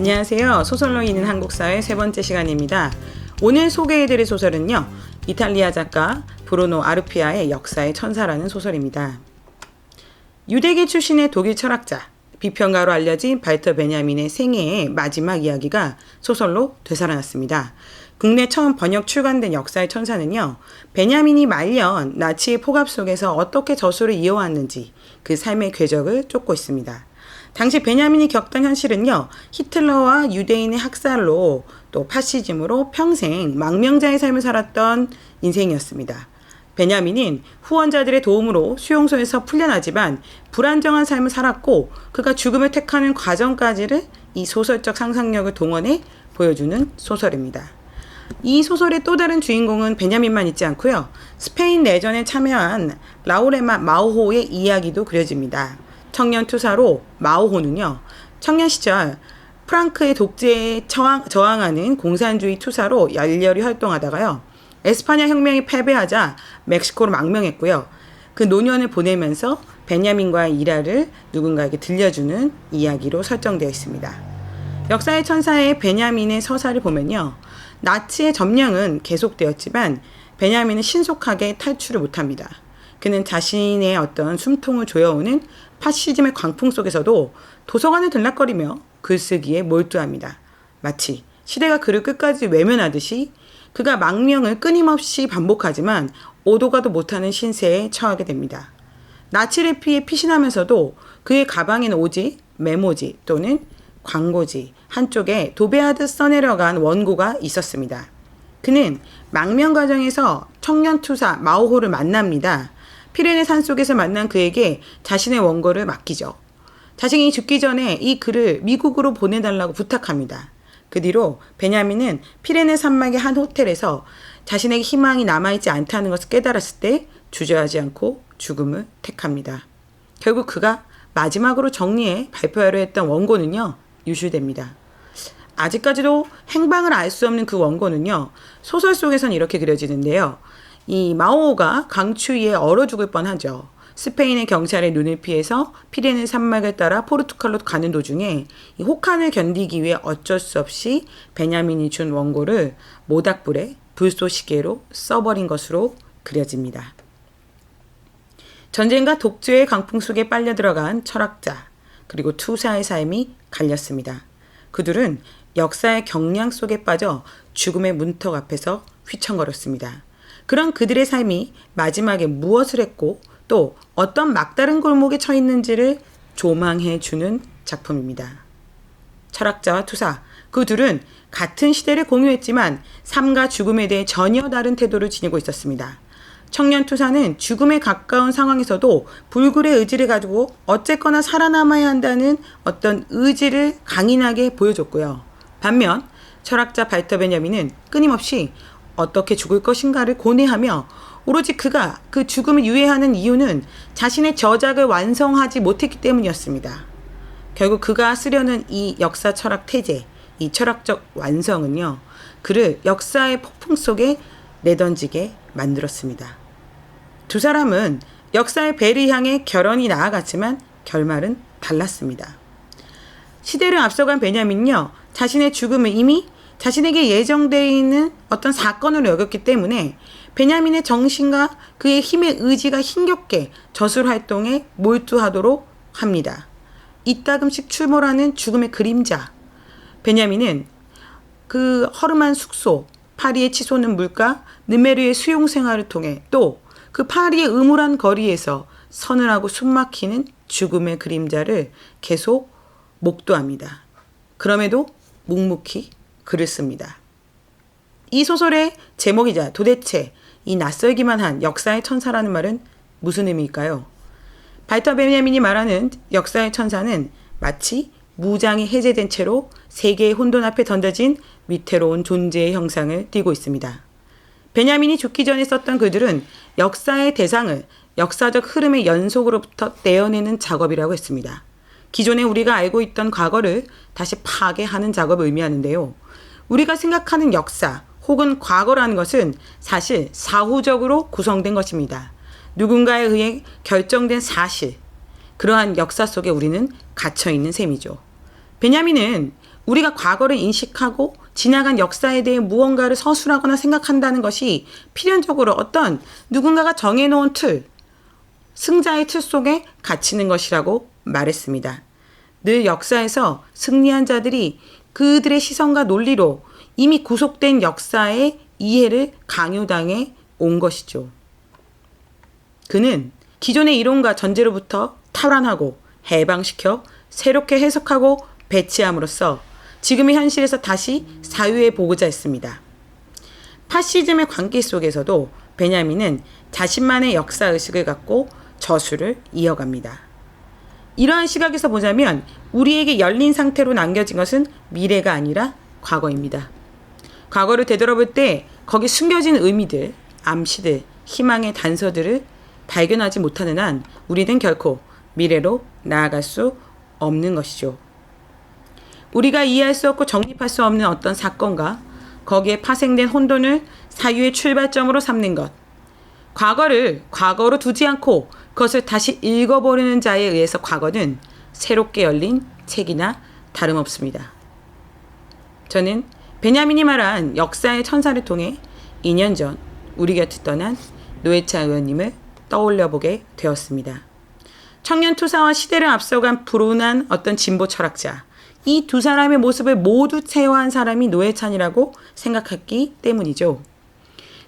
안녕하세요. 소설로 있는 한국사의 세 번째 시간입니다. 오늘 소개해드릴 소설은요. 이탈리아 작가 브루노 아르피아의 역사의 천사라는 소설입니다. 유대계 출신의 독일 철학자, 비평가로 알려진 발터 베냐민의 생애의 마지막 이야기가 소설로 되살아났습니다. 국내 처음 번역 출간된 역사의 천사는요, 베냐민이 말년 나치의 포갑 속에서 어떻게 저수를 이어왔는지 그 삶의 궤적을 쫓고 있습니다. 당시 베냐민이 겪던 현실은요, 히틀러와 유대인의 학살로 또 파시즘으로 평생 망명자의 삶을 살았던 인생이었습니다. 베냐민은 후원자들의 도움으로 수용소에서 풀려나지만 불안정한 삶을 살았고 그가 죽음을 택하는 과정까지를 이 소설적 상상력을 동원해 보여주는 소설입니다. 이 소설의 또 다른 주인공은 베냐민만 있지 않고요. 스페인 내전에 참여한 라우레마 마오호의 이야기도 그려집니다. 청년 투사로 마오호는요. 청년 시절 프랑크의 독재에 저항, 저항하는 공산주의 투사로 열렬히 활동하다가요. 에스파냐 혁명이 패배하자 멕시코로 망명했고요. 그 노년을 보내면서 베냐민과의 일화를 누군가에게 들려주는 이야기로 설정되어 있습니다. 역사의 천사의 베냐민의 서사를 보면요. 나치의 점령은 계속되었지만 베냐민은 신속하게 탈출을 못합니다. 그는 자신의 어떤 숨통을 조여오는 파시즘의 광풍 속에서도 도서관을 들락거리며 글쓰기에 몰두합니다. 마치 시대가 그를 끝까지 외면하듯이 그가 망명을 끊임없이 반복하지만 오도가도 못하는 신세에 처하게 됩니다. 나치를 피해 피신하면서도 그의 가방에는 오직 메모지 또는 광고지 한쪽에 도배하듯 써내려간 원고가 있었습니다. 그는 망명 과정에서 청년 투사 마오호를 만납니다. 피레네 산 속에서 만난 그에게 자신의 원고를 맡기죠. 자신이 죽기 전에 이 글을 미국으로 보내달라고 부탁합니다. 그 뒤로 베냐민은 피레네 산막의 한 호텔에서 자신에게 희망이 남아있지 않다는 것을 깨달았을 때 주저하지 않고 죽음을 택합니다. 결국 그가 마지막으로 정리해 발표하려 했던 원고는요, 유실됩니다. 아직까지도 행방을 알 수 없는 그 원고는요, 소설 속에선 이렇게 그려지는데요. 이 마오가 강추위에 얼어 죽을 뻔하죠. 스페인의 경찰의 눈을 피해서 피레네 산맥을 따라 포르투갈로 가는 도중에 이 혹한을 견디기 위해 어쩔 수 없이 베냐민이 준 원고를 모닥불에 불쏘시개로 써버린 것으로 그려집니다. 전쟁과 독재의 강풍 속에 빨려 들어간 철학자 그리고 투사의 삶이 갈렸습니다. 그들은 역사의 경량 속에 빠져 죽음의 문턱 앞에서 휘청거렸습니다. 그런 그들의 삶이 마지막에 무엇을 했고 또 어떤 막다른 골목에 처 있는지를 조망해 주는 작품입니다. 철학자와 투사, 그 둘은 같은 시대를 공유했지만 삶과 죽음에 대해 전혀 다른 태도를 지니고 있었습니다. 청년 투사는 죽음에 가까운 상황에서도 불굴의 의지를 가지고 어쨌거나 살아남아야 한다는 어떤 의지를 강인하게 보여줬고요. 반면 철학자 발터 베냐민은 끊임없이 어떻게 죽을 것인가를 고뇌하며 오로지 그가 그 죽음을 유예하는 이유는 자신의 저작을 완성하지 못했기 때문이었습니다. 결국 그가 쓰려는 이 역사 철학 태제, 이 철학적 완성은요, 그를 역사의 폭풍 속에 내던지게 만들었습니다. 두 사람은 역사의 배를 향해 결혼이 나아갔지만 결말은 달랐습니다. 시대를 앞서간 베냐민요, 자신의 죽음을 이미 자신에게 예정되어 있는 어떤 사건으로 여겼기 때문에 베냐민의 정신과 그의 힘의 의지가 힘겹게 저술 활동에 몰두하도록 합니다. 이따금씩 출몰하는 죽음의 그림자. 베냐민은 그 허름한 숙소, 파리의 치솟는 물가, 느메르의 수용 생활을 통해 또 그 파리의 음울한 거리에서 서늘하고 숨막히는 죽음의 그림자를 계속 목도합니다. 그럼에도 묵묵히 글을 씁니다. 이 소설의 제목이자 도대체 이 낯설기만 한 역사의 천사라는 말은 무슨 의미일까요? 발터 베냐민이 말하는 역사의 천사는 마치 무장이 해제된 채로 세계의 혼돈 앞에 던져진 위태로운 존재의 형상을 띠고 있습니다. 베냐민이 죽기 전에 썼던 글들은 역사의 대상을 역사적 흐름의 연속으로부터 떼어내는 작업이라고 했습니다. 기존에 우리가 알고 있던 과거를 다시 파괴하는 작업을 의미하는데요. 우리가 생각하는 역사 혹은 과거라는 것은 사실 사후적으로 구성된 것입니다. 누군가에 의해 결정된 사실, 그러한 역사 속에 우리는 갇혀 있는 셈이죠. 베냐민은 우리가 과거를 인식하고 지나간 역사에 대해 무언가를 서술하거나 생각한다는 것이 필연적으로 어떤 누군가가 정해놓은 틀, 승자의 틀 속에 갇히는 것이라고 말했습니다. 늘 역사에서 승리한 자들이 그들의 시선과 논리로 이미 구속된 역사의 이해를 강요당해 온 것이죠. 그는 기존의 이론과 전제로부터 탈환하고 해방시켜 새롭게 해석하고 배치함으로써 지금의 현실에서 다시 사유에 보고자 했습니다. 파시즘의 관계 속에서도 베냐민은 자신만의 역사 의식을 갖고 저술을 이어갑니다. 이러한 시각에서 보자면 우리에게 열린 상태로 남겨진 것은 미래가 아니라 과거입니다. 과거를 되돌아볼 때 거기 숨겨진 의미들, 암시들, 희망의 단서들을 발견하지 못하는 한 우리는 결코 미래로 나아갈 수 없는 것이죠. 우리가 이해할 수 없고 정립할 수 없는 어떤 사건과 거기에 파생된 혼돈을 사유의 출발점으로 삼는 것. 과거를 과거로 두지 않고 그것을 다시 읽어버리는 자에 의해서 과거는 새롭게 열린 책이나 다름없습니다. 저는 베냐민이 말한 역사의 천사를 통해 2년 전 우리 곁을 떠난 노회차 의원님을 떠올려 보게 되었습니다. 청년 투사와 시대를 앞서간 불운한 어떤 진보 철학자. 이 두 사람의 모습을 모두 체화한 사람이 노회찬이라고 생각했기 때문이죠.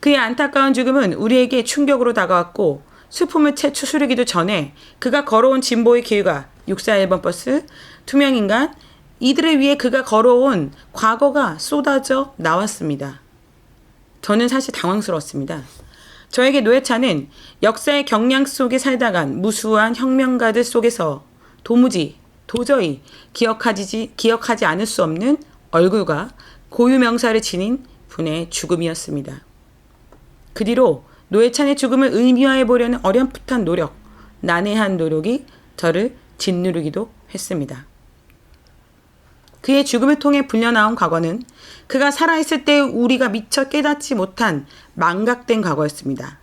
그의 안타까운 죽음은 우리에게 충격으로 다가왔고 슬픔을 채 추스르기도 전에 그가 걸어온 진보의 길과 64 1번 버스, 투명인간, 이들을 위해 그가 걸어온 과거가 쏟아져 나왔습니다. 저는 사실 당황스러웠습니다. 저에게 노회찬은 역사의 경량 속에 살다간 무수한 혁명가들 속에서 도무지 도저히 기억하지 기억하지 않을 수 없는 얼굴과 고유 명사를 지닌 분의 죽음이었습니다. 그 뒤로 노회찬의 죽음을 의미화해 보려는 어렴풋한 노력, 난해한 노력이 저를 짓누르기도 했습니다. 그의 죽음을 통해 불려나온 과거는 그가 살아있을 때 우리가 미처 깨닫지 못한 망각된 과거였습니다.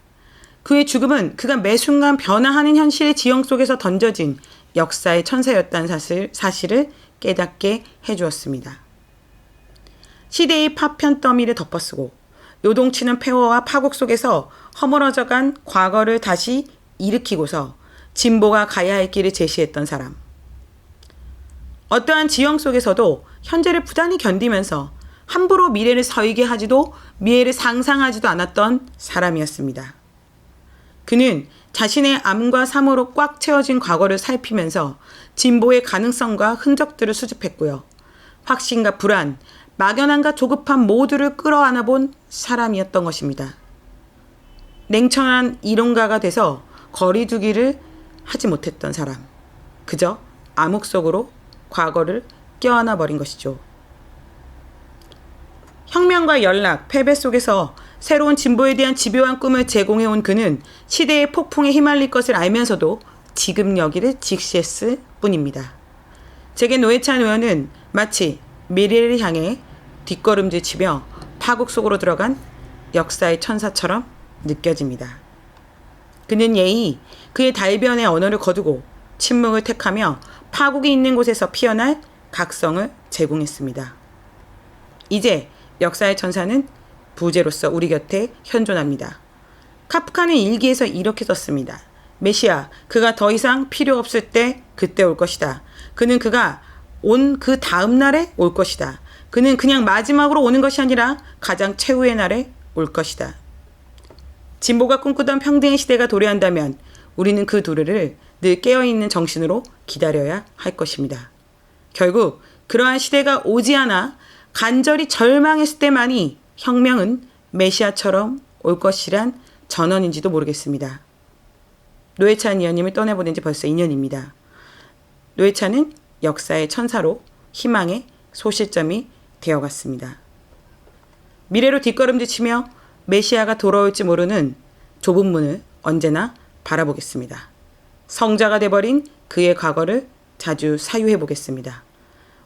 그의 죽음은 그가 매 순간 변화하는 현실의 지형 속에서 던져진 역사의 천사였다는 사실, 사실을 깨닫게 해주었습니다. 시대의 파편 더미를 덮어쓰고 요동치는 폐허와 파국 속에서 허물어져 간 과거를 다시 일으키고서 진보가 가야 할 길을 제시했던 사람. 어떠한 지형 속에서도 현재를 부단히 견디면서 함부로 미래를 서이게 하지도 미래를 상상하지도 않았던 사람이었습니다. 그는 자신의 암과 삶으로 꽉 채워진 과거를 살피면서 진보의 가능성과 흔적들을 수집했고요. 확신과 불안, 막연함과 조급함 모두를 끌어안아 본 사람이었던 것입니다. 냉철한 이론가가 돼서 거리두기를 하지 못했던 사람. 그저 암흑 속으로 과거를 껴안아 버린 것이죠. 혁명과 연락, 패배 속에서 새로운 진보에 대한 집요한 꿈을 제공해 온 그는 시대의 폭풍에 휘말릴 것을 알면서도 지금 여기를 직시했을 뿐입니다. 제게 노회찬 의원은 마치 미래를 향해 뒷걸음질 치며 파국 속으로 들어간 역사의 천사처럼 느껴집니다. 그는 예의, 그의 달변의 언어를 거두고 침묵을 택하며 파국이 있는 곳에서 피어날 각성을 제공했습니다. 이제 역사의 천사는 부제로서 우리 곁에 현존합니다. 카프카는 일기에서 이렇게 썼습니다. 메시아, 그가 더 이상 필요 없을 때 그때 올 것이다. 그는 그가 온 그 다음 날에 올 것이다. 그는 그냥 마지막으로 오는 것이 아니라 가장 최후의 날에 올 것이다. 진보가 꿈꾸던 평등의 시대가 도래한다면 우리는 그 도래를 늘 깨어있는 정신으로 기다려야 할 것입니다. 결국 그러한 시대가 오지 않아 간절히 절망했을 때만이 혁명은 메시아처럼 올 것이란 전언인지도 모르겠습니다. 노회찬 의원님을 떠나보낸 지 벌써 2년입니다. 노회찬은 역사의 천사로 희망의 소실점이 되어갔습니다. 미래로 뒷걸음질치며 메시아가 돌아올지 모르는 좁은 문을 언제나 바라보겠습니다. 성자가 돼버린 그의 과거를 자주 사유해 보겠습니다.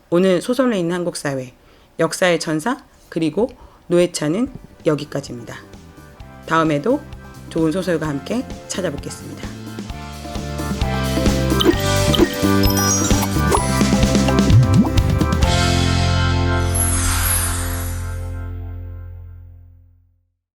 오늘 소설로 있는 한국 사회, 역사의 천사, 그리고 노회찬은 여기까지입니다. 다음에도 좋은 소설과 함께 찾아뵙겠습니다.